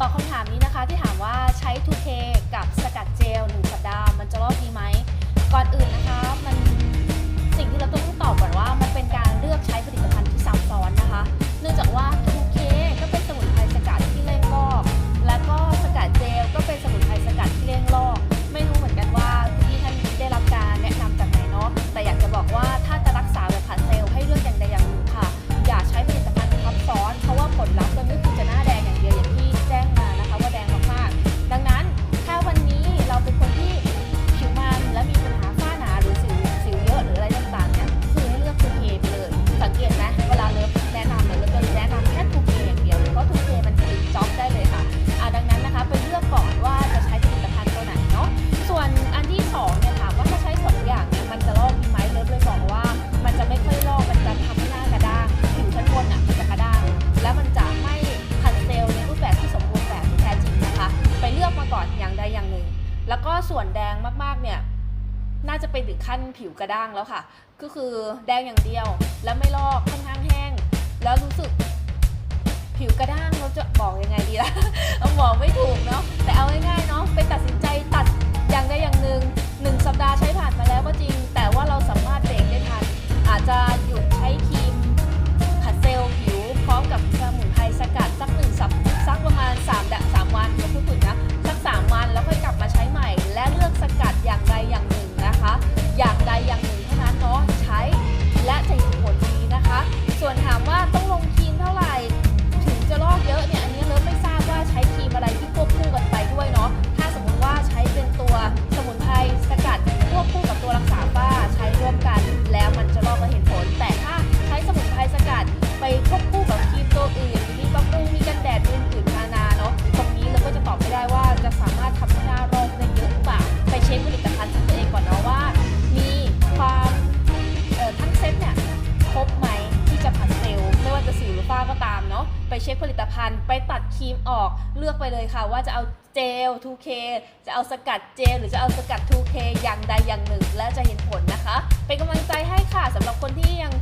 ตอบคำถามนี้นะคะที่ถามว่าใช้ทู 2K กับสกัดเจลาส่วนแดงมากๆเนี่ยน่าจะไปถึงขั้นผิวกระด้างแล้วค่ะ ก็คือแดงอย่างเดียว แล้วไม่ลอกค่อนข้างแห้ง แล้วรู้สึกผิวกระด้างเราจะบอกยังไงดีล่ะบอกไม่ถูกเนาะ ฝ้าก็ตามเนาะไปเช็คผลิตภัณฑ์ ไปตัดครีมออกเลือกไปเลยค่ะ ว่าจะเอาเจล 2K จะเอาสกัดเจล หรือจะเอาสกัด 2K อย่างใดอย่างหนึ่ง แล้วจะเห็นผลนะคะ เป็นกำลังใจให้ค่ะสำหรับคนที่ยัง